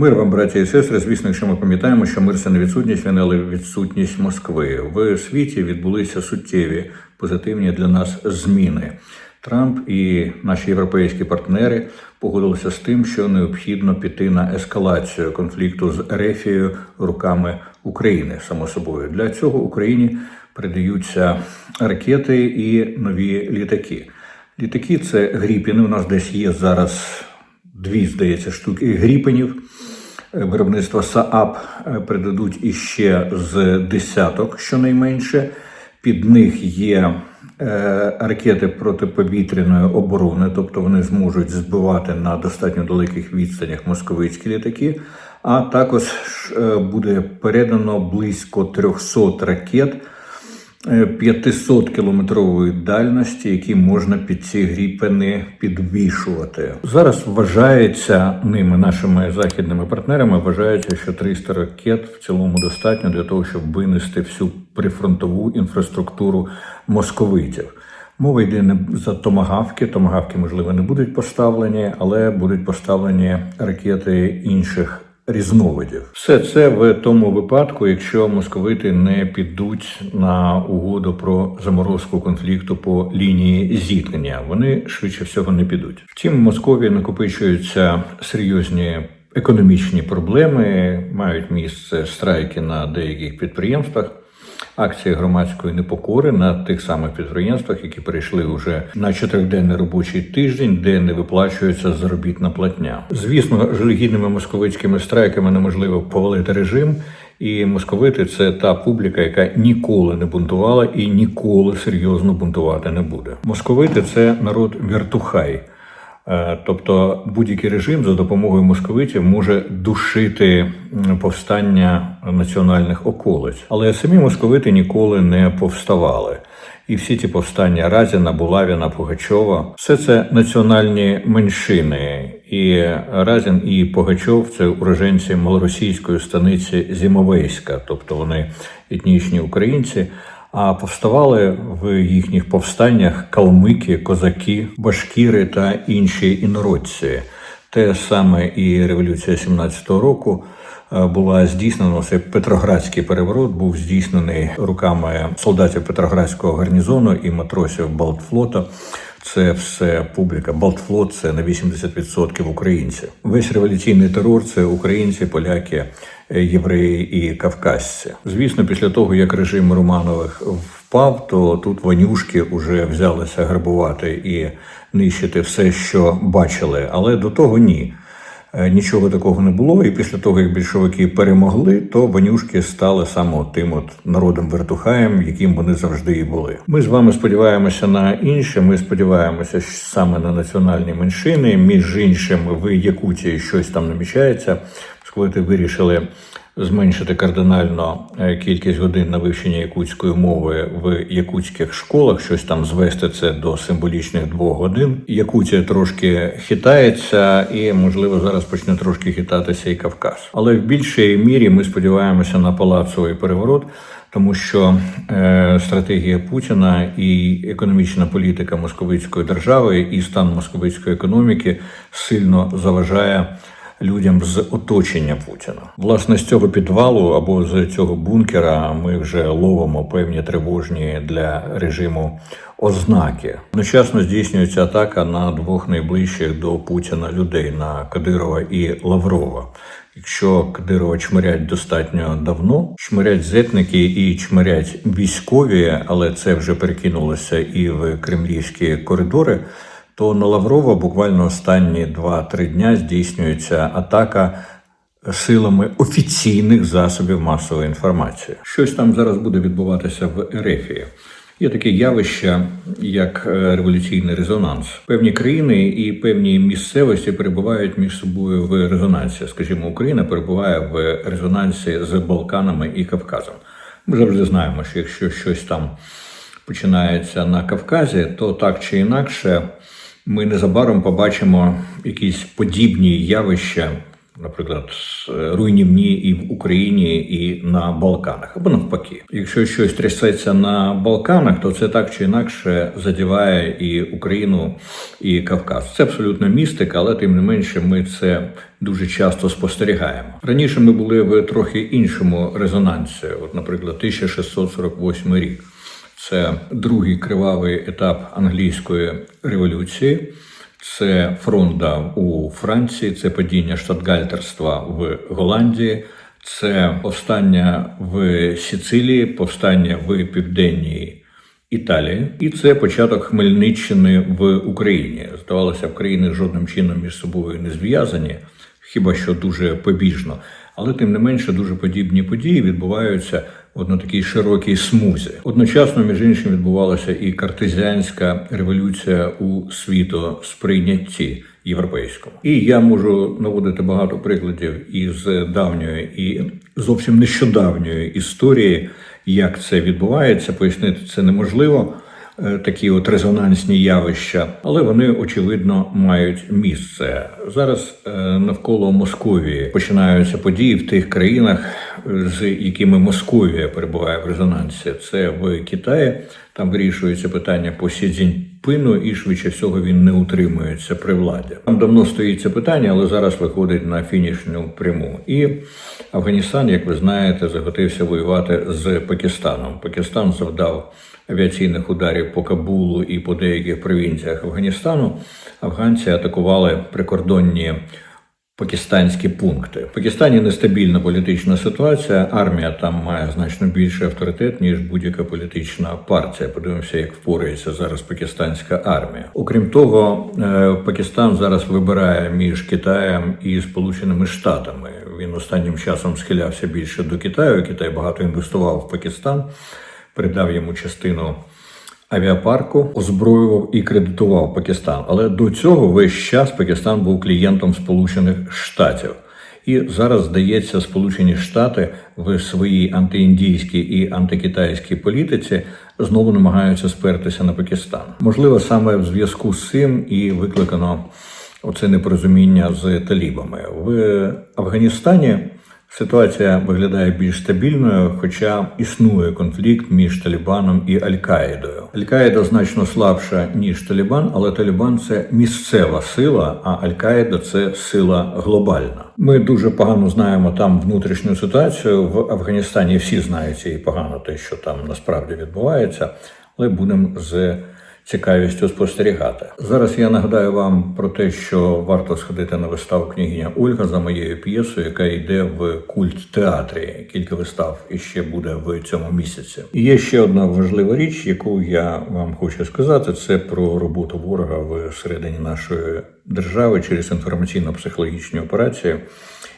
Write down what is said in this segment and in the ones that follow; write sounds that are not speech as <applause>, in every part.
Мир вам, браті і сестри. Звісно, якщо ми пам'ятаємо, що мир це не відсутність війни, але відсутність Москви. В світі відбулися суттєві позитивні для нас зміни. Трамп і наші європейські партнери погодилися з тим, що необхідно піти на ескалацію конфлікту з Ерефією руками України. Само собою для цього Україні передаються ракети і нові літаки. Літаки це гріпіни. У нас десь є зараз дві, здається, штуки гріпенів. Е, Виробництва СААП придадуть іще з десяток, щонайменше. Під них є е, ракети протиповітряної оборони, тобто вони зможуть збивати на достатньо далеких відстанях московицькі літаки. А також е, буде передано близько 300 ракет 500 кілометрової дальності, які можна під ці гріпени підвішувати. Зараз вважається ними, нашими західними партнерами, вважається, що 300 ракет в цілому достатньо для того, щоб винести всю прифронтову інфраструктуру московитів. Мова йде не за томагавки. Томагавки, можливо, не будуть поставлені, але будуть поставлені ракети інших різновидів. Все це в тому випадку, якщо московити не підуть на угоду про заморозку конфлікту по лінії зіткнення, вони швидше всього не підуть. Втім, в Москові накопичуються серйозні. Економічні проблеми мають місце страйки на деяких підприємствах, акції громадської непокори на тих самих підприємствах, які перейшли вже на чотириденний робочий тиждень, де не виплачується заробітна платня. Звісно, жалюгідними московицькими страйками неможливо повалити режим. І московити це та публіка, яка ніколи не бунтувала і ніколи серйозно бунтувати не буде. Московити це народ вертухай. Е, Тобто будь-який режим за допомогою московитів може душити повстання національних околиць, але самі московити ніколи не повставали. І всі ці повстання Разіна, Булавіна, Пугачова все це національні меншини. І Разін і Пугачов це уроженці малоросійської станиці Зімовейська, тобто вони етнічні українці. А повставали в їхніх повстаннях калмики, козаки, башкіри та інші інородці. Те саме і революція 17-го року е, була здійснена. Це Петроградський переворот був здійснений руками солдатів Петроградського гарнізону і матросів Балтфлота. Це все публіка. Балтфлот це на 80% українці. Весь революційний терор це українці, поляки, е, євреї і кавказці. Звісно, після того як режим Романових впав, то тут ванюшки вже взялися грабувати і нищити все, що бачили. Але до того ні. Е, Нічого такого не було, і після того, як більшовики перемогли, то Банюшки стали саме тим от народом вертухаєм, яким вони завжди і були. Ми з вами сподіваємося на інше. Ми сподіваємося саме на національні меншини. Між іншим, в Якутії щось там намічається. Московити вирішили зменшити кардинально е, кількість годин на вивчення якутської мови в якутських школах, щось там звести це до символічних двох годин. Якутія трошки хитається, і можливо зараз почне трошки хитатися і Кавказ. Але в більшій мірі ми сподіваємося на палацовий переворот. Тому що е, стратегія Путіна і економічна політика московицької держави і стан московицької економіки сильно заважає людям з оточення Путіна. Власне, з цього підвалу або з цього бункера ми вже ловимо певні тривожні для режиму ознаки. Одночасно здійснюється атака на двох найближчих до Путіна людей на Кадирова і Лаврова. Якщо Кадирова чмирять достатньо давно, чмирять зетники і чмирять військові, але це вже перекинулося і в кремлівські коридори то на Лаврова буквально останні 2-3 дня здійснюється атака силами офіційних засобів масової інформації. Щось там зараз буде відбуватися в Ерефії. Є таке явище, як е, революційний резонанс. Певні країни і певні місцевості перебувають між собою в резонансі. Скажімо, Україна перебуває в резонансі з Балканами і Кавказом. Ми завжди знаємо, що якщо щось там починається на Кавказі, то так чи інакше ми незабаром побачимо якісь подібні явища наприклад, е, руйнівні і в Україні, і на Балканах, або навпаки. Якщо щось трясеться на Балканах, то це так чи інакше задіває і Україну, і Кавказ. Це абсолютно містика, але тим не менше ми це дуже часто спостерігаємо. Раніше ми були в трохи іншому резонансі. От, наприклад, 1648 рік. Це другий кривавий етап англійської революції. Це фронда у Франції, це падіння штатгальтерства в Голландії, це повстання в Сицилії, повстання в південній Італії, і це початок Хмельниччини в Україні. Здавалося країни жодним чином між собою не зв'язані, хіба що дуже побіжно. Але тим не менше дуже подібні події відбуваються от на такій широкій смузі. Одночасно, між іншим, відбувалася і картезіанська революція у світосприйнятті європейському. І я можу наводити багато прикладів із давньої і зовсім нещодавньої історії, як це відбувається. Пояснити це неможливо. Е, Такі от резонансні явища, але вони очевидно мають місце зараз. е, Навколо Московії починаються події в тих країнах, е, з якими Московія перебуває в резонансі. Це в Китаї. Там вирішується питання по Сі Цзіньпину, і швидше всього він не утримується при владі. Там давно стоїть це питання, але зараз виходить на фінішну пряму. І Афганістан, як ви знаєте, захотився воювати з Пакистаном. Пакистан завдав авіаційних ударів по Кабулу і по деяких провінціях Афганістану. Афганці атакували прикордонні пакистанські пункти. В Пакистані нестабільна політична ситуація. Армія там має значно більший авторитет ніж будь-яка політична партія. Подивимося, як впорається зараз пакистанська армія. Окрім того, е, Пакистан зараз вибирає між Китаєм і Сполученими Штатами. Він останнім часом схилявся більше до Китаю. Китай багато інвестував в Пакистан, передав йому частину авіапарку, озброював і кредитував Пакистан. Але до цього весь час Пакистан був клієнтом Сполучених Штатів. І зараз, здається, Сполучені Штати в своїй антиіндійській і антикитайській політиці знову намагаються спертися на Пакистан. Можливо, саме в зв'язку з цим і викликано оце непорозуміння з талібами в Афганістані. Ситуація виглядає більш стабільною, хоча існує конфлікт між Талібаном і Аль-Каїдою. Аль-Каїда значно слабша ніж Талібан, але Талібан це місцева сила, а Аль-Каїда це сила глобальна. Ми дуже погано знаємо там внутрішню ситуацію в Афганістані. Всі знають і погано те, що там насправді відбувається, але будемо з цікавістю спостерігати. Зараз я нагадаю вам про те, що варто сходити на виставу княгиня Ольга за моєю п'єсою, яка йде в культ театрі. Кілька вистав іще буде в цьому місяці. І є ще одна важлива річ, яку я вам хочу сказати: це про роботу ворога всередині нашої держави через інформаційно-психологічні операції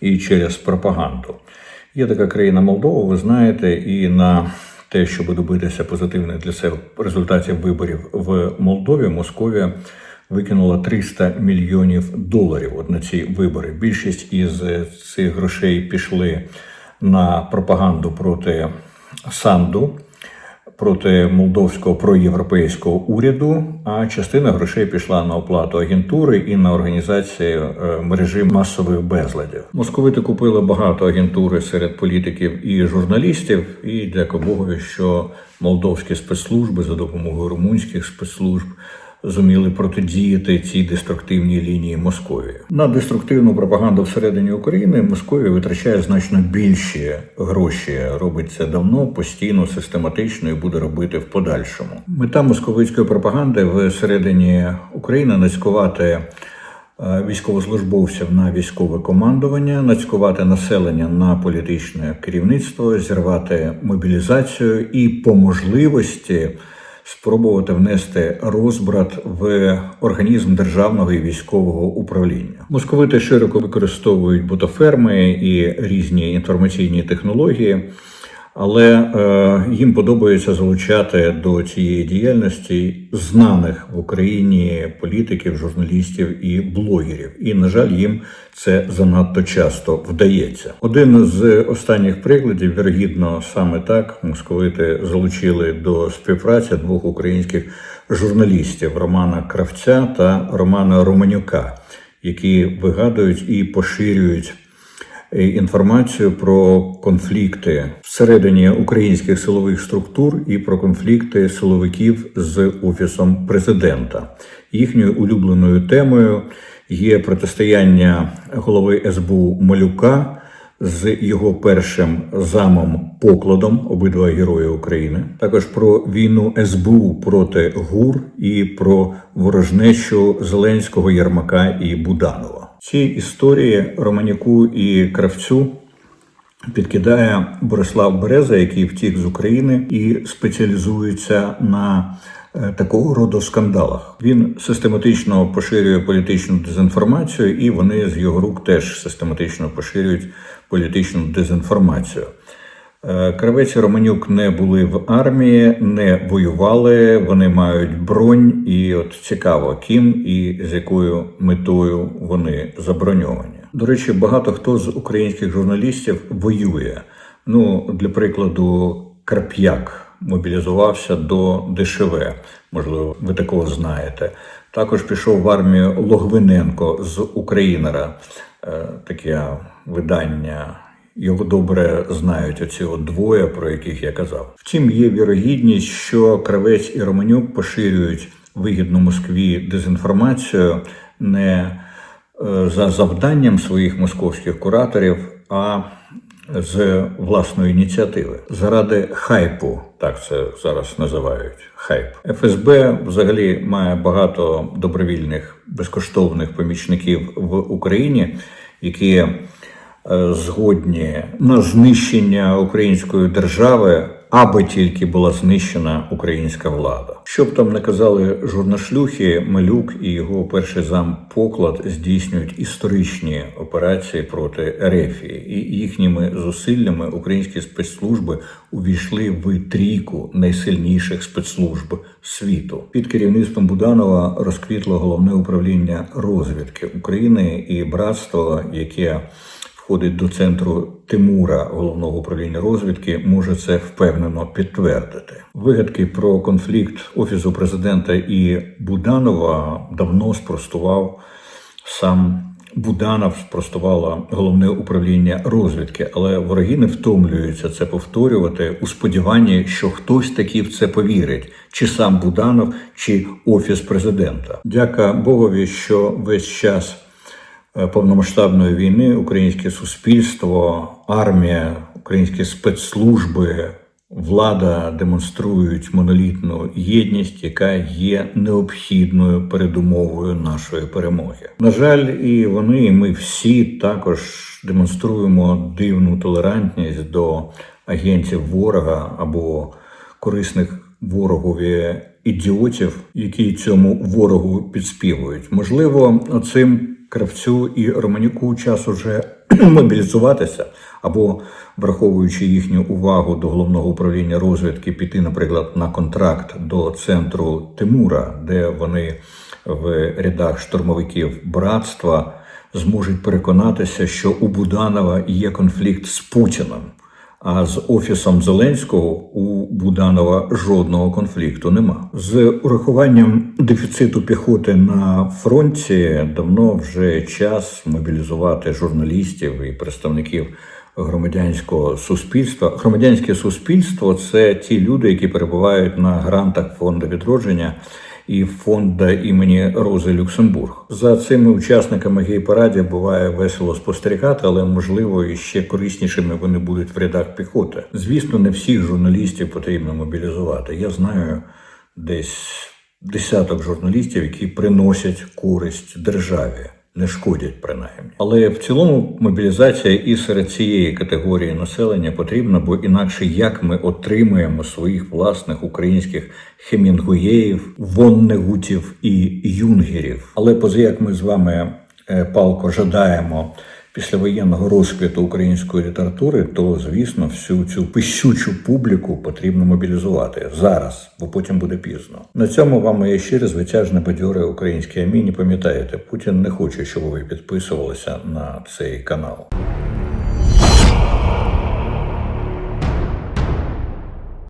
і через пропаганду. Є така країна Молдова, ви знаєте, і на те, щоб добитися позитивних для себе результатів виборів в Молдові, Московія викинула 300 мільйонів доларів от на ці вибори. Більшість із цих грошей пішли на пропаганду проти Санду. Проти молдовського проєвропейського уряду, а частина грошей пішла на оплату агентури і на організацію е, мережі масових безладів. Московити купили багато агентури серед політиків і журналістів. І дякую Богу, що молдовські спецслужби за допомогою румунських спецслужб зуміли протидіяти цій деструктивній лінії Московії. На деструктивну пропаганду всередині України Московія витрачає значно більші гроші. Робить це давно, постійно, систематично і буде робити в подальшому. Мета московицької пропаганди всередині України нацькувати е, військовослужбовців на військове командування, нацькувати населення на політичне керівництво, зірвати мобілізацію і по можливості спробувати внести розбрат в організм державного і військового управління. Московити широко використовують ботоферми і різні інформаційні технології. Але е, їм подобається залучати до цієї діяльності знаних в Україні політиків, журналістів і блогерів. І на жаль, їм це занадто часто вдається. Один з останніх прикладів, вірогідно, саме так московити залучили до співпраці двох українських журналістів Романа Кравця та Романа Романюка, які вигадують і поширюють інформацію про конфлікти всередині українських силових структур і про конфлікти силовиків з офісом президента. Їхньою улюбленою темою є протистояння голови СБУ Малюка з його першим замом покладом обидва герої України. Також про війну СБУ проти ГУР і про ворожнечу Зеленського, Єрмака і Буданова. Ці історії Романюку і Кравцю підкидає Борислав Береза, який втік з України і спеціалізується на е, такого роду скандалах. Він систематично поширює політичну дезінформацію, і вони з його рук теж систематично поширюють політичну дезінформацію. Е, Кравець і Романюк не були в армії, не воювали. Вони мають бронь, і от цікаво, ким і з якою метою вони заброньовані. До речі, багато хто з українських журналістів воює. Ну, для прикладу, Карп'як мобілізувався до ДШВ. Можливо, ви такого знаєте. Також пішов в армію Логвиненко з Українера. Е, Таке видання. Його добре знають оці от двоє, про яких я казав. Втім, є вірогідність, що Кравець і Романюк поширюють вигідну Москві дезінформацію не е, за завданням своїх московських кураторів, а з власної ініціативи заради хайпу, так це зараз називають хайп. ФСБ взагалі має багато добровільних безкоштовних помічників в Україні, які згодні на знищення української держави, аби тільки була знищена українська влада. Щоб там не казали журнашлюхи, Малюк і його перший зам поклад здійснюють історичні операції проти Ерефії, і їхніми зусиллями українські спецслужби увійшли в трійку найсильніших спецслужб світу. Під керівництвом Буданова розквітло головне управління розвідки України і братство, яке входить до центру Тимура головного управління розвідки, може це впевнено підтвердити. Вигадки про конфлікт офісу президента і Буданова давно спростував сам. Буданов спростувало головне управління розвідки, але вороги не втомлюються це повторювати у сподіванні, що хтось таки в це повірить, чи сам Буданов, чи офіс президента. Дяка Богові, що весь час повномасштабної війни українське суспільство, армія, українські спецслужби, влада демонструють монолітну єдність, яка є необхідною передумовою нашої перемоги. На жаль, і вони, і ми всі також демонструємо дивну толерантність до агентів ворога або корисних ворогові ідіотів, які цьому ворогу підспівують. Можливо, оцим кравцю і Романюку час уже <clears throat> мобілізуватися або враховуючи їхню увагу до головного управління розвідки, піти, наприклад, на контракт до центру Тимура, де вони в рядах штурмовиків братства зможуть переконатися, що у Буданова є конфлікт з Путіним. А з офісом Зеленського у Буданова жодного конфлікту нема. З урахуванням дефіциту піхоти на фронті давно вже час мобілізувати журналістів і представників громадянського суспільства. Громадянське суспільство це ті люди, які перебувають на грантах фонду відродження і фонду імені Рози Люксембург. За цими учасниками гей-параді буває весело спостерігати, але можливо і ще кориснішими вони будуть в рядах піхоти. Звісно, не всіх журналістів потрібно мобілізувати. Я знаю десь десяток журналістів, які приносять користь державі. Не шкодять принаймні, але в цілому мобілізація і серед цієї категорії населення потрібна, бо інакше як ми отримуємо своїх власних українських хемінгуєїв, воннегутів і юнгерів. Але поза як ми з вами е, палко жадаємо післявоєнного розквіту української літератури, то звісно всю цю пищучу публіку потрібно мобілізувати зараз, бо потім буде пізно. На цьому вам моє щире звитяжне бадьоре українські амінь. Пам'ятаєте, Путін не хоче, щоб ви підписувалися на цей канал.